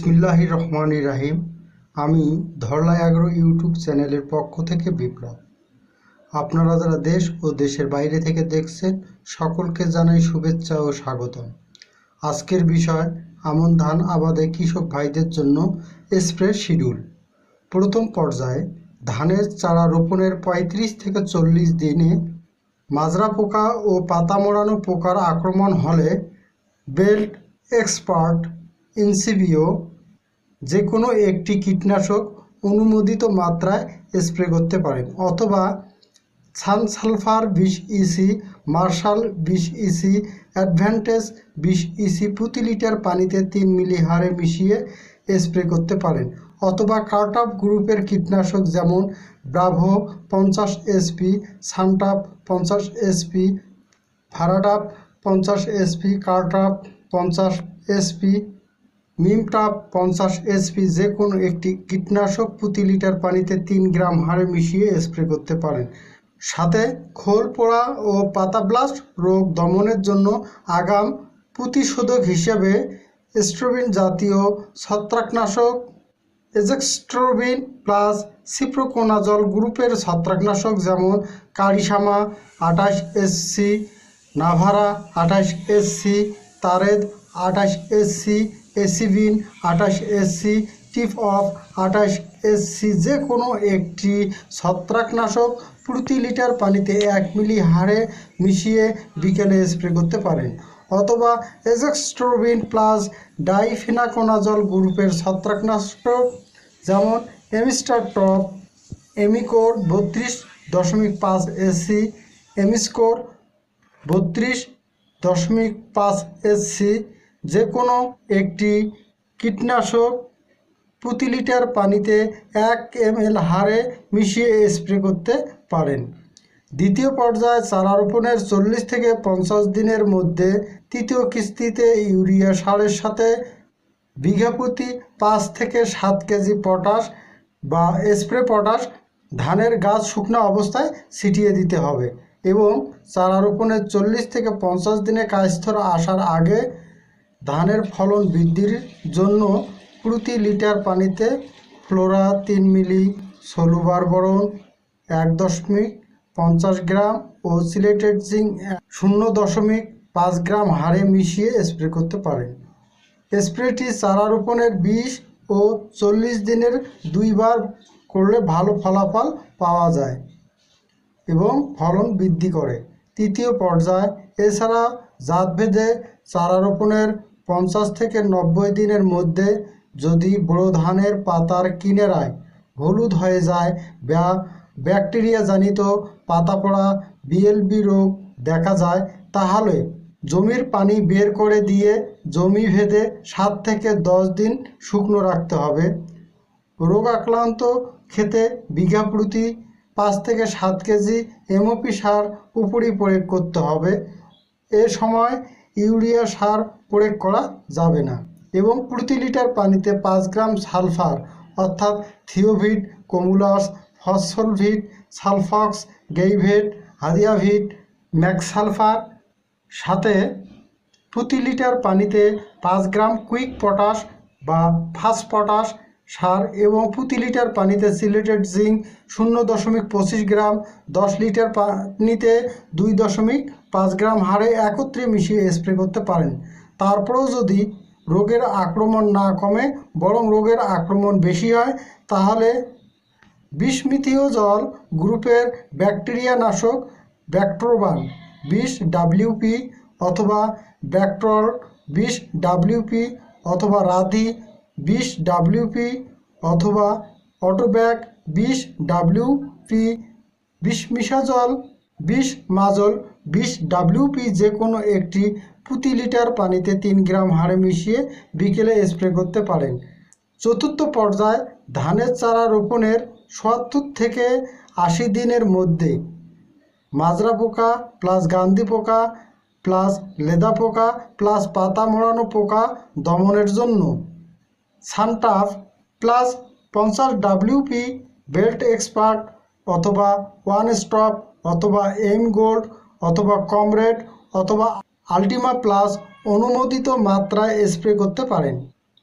বিসমিল্লাহির রহমান রাহিম। আমি Dharla agro YouTube চ্যানেলের পক্ষ থেকে বিপ্লব। আপনারা যারা দেশ ও দেশের বাইরে থেকে দেখছেন, সকলকে জানাই শুভেচ্ছা ও স্বাগতম। আজকের বিষয়, আমন ধান আবাদে কৃষক ভাইদের জন্য স্প্রে শিডিউল। প্রথম পর্যায়ে, ধানের চারা রোপণের পঁয়ত্রিশ থেকে চল্লিশ দিনে মাজরা পোকা ও পাতা মোড়ানো পোকার আক্রমণ হলে বেল্ট এক্সপার্ট ইনসিবিও যে কোনো একটি কীটনাশক অনুমোদিত মাত্রায় স্প্রে করতে পারেন অথবা সানসালফার বিশ ইসি মার্শাল বিশ ইসি অ্যাডভান্টেজ বিশ ইসি প্রতি লিটার পানিতে তিন মিলি হারে মিশিয়ে স্প্রে করতে পারেন, অথবা কার্টাপ গ্রুপের কীটনাশক যেমন ব্রাভো পঞ্চাশ এসপি সানটাপ পঞ্চাশ এসপি ফারাডাপ পঞ্চাশ এসপি কার্টাপ পঞ্চাশ এসপি মিমটাপ পঞ্চাশ এসপি যে কোনো একটি কীটনাশক প্রতি লিটার পানিতে তিন গ্রাম হারে মিশিয়ে স্প্রে করতে পারেন। সাথে খোল পোড়া ও পাতা ব্লাস্ট রোগ দমনের জন্য আগাম প্রতিশোধক হিসেবে স্ট্রোবিন জাতীয় ছত্রাকনাশক এজেক্সট্রোবিন প্লাস সিপ্রোকোনাজল গ্রুপের ছত্রাকনাশক যেমন কারিসামা আঠাশ এসসি নাভারা আঠাশ এসসি তারেদ আঠাশ এসসি এসিবিন আঠাশ এসসি টিপ অফ আঠাশ এসসি যে কোনো একটি ছত্রাকনাশক প্রতি লিটার পানিতে এক মিলি হারে মিশিয়ে বিকেলে স্প্রে করতে পারেন। অথবা এজেক্সট্রোবিন প্লাস ডাইফিনাকোনাজল গ্রুপের ছত্রাকনাশক, যেমন এমিস্টার টপ, এমিকোর বত্রিশ দশমিক পাঁচ এসসি এমিস্কোর বত্রিশ দশমিক পাঁচ এসসি যে কোনো একটি কীটনাশক প্রতি লিটার পানিতে এক এম হারে মিশিয়ে স্প্রে করতে পারেন। দ্বিতীয় পর্যায়ে চারা রোপণের চল্লিশ থেকে পঞ্চাশ দিনের মধ্যে তৃতীয় কিস্তিতে ইউরিয়া সারের সাথে বিঘা প্রতি পাঁচ থেকে সাত কেজি পটাশ বা স্প্রে পটাশ ধানের গাছ শুকনো অবস্থায় ছিটিয়ে দিতে হবে এবং চারা রোপণের চল্লিশ থেকে পঞ্চাশ দিনে কাজস্থর আসার আগে ধানের ফলন বৃদ্ধির জন্য প্রতি লিটার পানিতে ফ্লোরা তিন মিলি, সলুবার বরণ এক দশমিক পঞ্চাশ গ্রাম ও সিলেটেড জিং শূন্য দশমিক পাঁচ গ্রাম হারে মিশিয়ে স্প্রে করতে পারেন। স্প্রেটি চারা রোপণের বিশ ও চল্লিশ দিনের দুইবার করলে ভালো ফলাফল পাওয়া যায় এবং ফলন বৃদ্ধি করে। তৃতীয় পর্যায়, এছাড়া জাতভেদে চারা রোপণের পঞ্চাশ থেকে নব্বই দিনের মধ্যে যদি বোরো ধানের পাতার কিনারায় হলুদ হয়ে যায়, বা ব্যাকটেরিয়া জনিত পাতা পড়া বিএলবি রোগ দেখা যায়, তাহলে জমির পানি বের করে দিয়ে জমি ভেদে সাত থেকে দশ দিন শুকনো রাখতে হবে। রোগ আক্রান্ত খেতে বিঘা প্রতি পাঁচ থেকে সাত কেজি এমওপি সার উপরই প্রয়োগ করতে হবে। এ সময় ইউরিয়া সার প্রয়োগ করা যাবে না এবং প্রতি লিটার পানিতে পাঁচ গ্রাম সালফার, অর্থাৎ থিওভিট, কমুলাস ফসলভিট সালফক্স, গেইভেট হাদিয়াভিট ম্যাক্সালফার সাথে প্রতি লিটার পানিতে পাঁচ গ্রাম কুইক পটাশ বা ফাস্ট পটাশ সার এবং প্রতি লিটার পানিতে সিলেটেড জিঙ্ক শূন্য দশমিক পঁচিশ গ্রাম, দশ লিটার পানিতে দুই দশমিক পাঁচ গ্রাম হারে একত্রে মিশিয়ে স্প্রে করতে পারেন। তারপরেও যদি রোগের আক্রমণ না কমে, বরং রোগের আক্রমণ বেশি হয়, তাহলে বিষমিথীয় জল গ্রুপের ব্যাকটেরিয়া নাশক ব্যাক্ট্রোবান বিষ ডাব্লিউপি অথবা ব্যাক্ট্রল বিষ ডাব্লিউপি অথবা রাধি বিশ ডাব্লিউপি অথবা অটোব্যাক বিশ ডাব্লিউপি বিষ মিশাজল বিষ মাজল, বিশ ডাব্লিউপি যে কোনো একটি প্রতি লিটার পানিতে তিন গ্রাম হারে মিশিয়ে বিকেলে স্প্রে করতে পারেন। চতুর্থ পর্যায়ে ধানের চারা রোপণের সত্তর থেকে আশি দিনের মধ্যে। মাজরা পোকা প্লাস গান্ধী পোকা প্লাস লেদা পোকা প্লাস পাতা মোড়ানো পোকা দমনের জন্য। সানটাফ প্লাস পঞ্চাশ ডাব্লিউপি বেল্ট এক্সপার্ট অথবা ওয়ান স্টপ অথবা এম গোল্ড অথবা কমরেড অথবা আলটিমা প্লাস অনুমোদিত মাত্রায় স্প্রে করতে পারেন।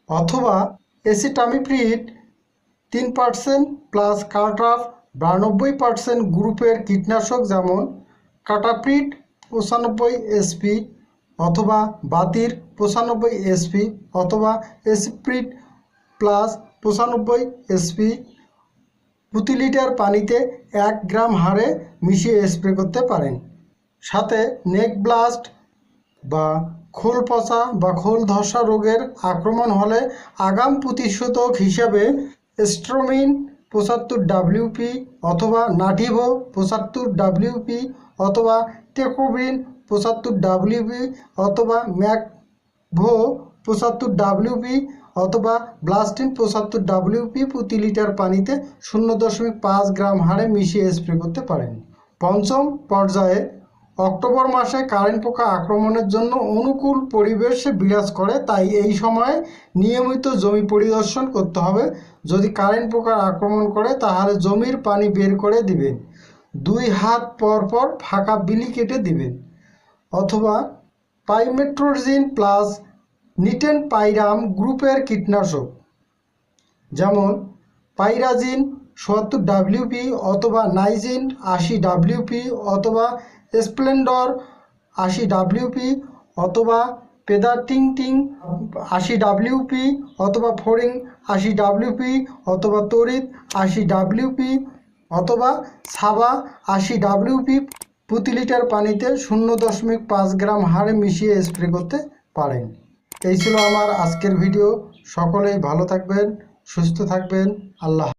অথবা এসিটামিপ্রিড তিন পার্সেন্ট প্লাস কার্টাফ বিরানব্বই পার্সেন্ট গ্রুপের কীটনাশক যেমন কাটাপ্রিড পঁচানব্বই এসপি অথবা বাতির পঁচানব্বই এসপি অথবা এসিপ্রিড প্লাস পঁচানব্বই এসপি, প্রতি লিটার পানিতে এক গ্রাম হারে মিশিয়ে স্প্রে করতে পারেন। সাথে নেক ব্লাস্ট বা খোল পচা বা খোল ধসা রোগের আক্রমণ হলে আগাম প্রতিষেধক হিসাবে স্ট্রোমিন পঁচাত্তর ডাব্লিউপি অথবা নাটিভো পঁচাত্তর ডাব্লিউপি অথবা টেকোবিন পঁচাত্তর ডাব্লিউপি অথবা ম্যাকভো পঁচাত্তর ডাব্লিউপি অথবা ব্লাস্টিন পঁচাত্তর ডাব্লিউপি প্রতি লিটার পানিতে শূন্য দশমিক পাঁচ গ্রাম হারে মিশিয়ে স্প্রে করতে পারেন। পঞ্চম পর্যায়ে অক্টোবর মাসে কারেন্ট পোকা আক্রমণের জন্য অনুকূল পরিবেশে বিরাজ করে, তাই এই সময়ে নিয়মিত জমি পরিদর্শন করতে হবে। যদি কারেন্ট পোকার আক্রমণ করে, তাহলে জমির পানি বের করে দিবেন। দুই হাত পর পর ফাঁকা বিলি কেটে দিবেন। অথবা পাইমেট্রোজিন প্লাস নিটেন পাইরাম গ্রুপের কীটনাশক, যেমন পাইরাজিন সত্তর ডাব্লিউপি অথবা নাইজিন আশি ডাব্লিউপি অথবা স্প্লেন্ডর আশি ডাব্লিউপি অথবা পেদাটিং টিং আশি ডাব্লিউপি অথবা ফোরিং আশি ডাব্লিউপি অথবা তড়িৎ আশি ডাব্লিউপি অথবা সাবা আশি ডাব্লিউপি প্রতি লিটার পানিতে শূন্য দশমিক পাঁচ গ্রাম হারে মিশিয়ে স্প্রে করতে পারেন। এই ছিল আমার আজকের ভিডিও। সকলেই ভালো থাকবেন সুস্থ থাকবেন। আল্লাহ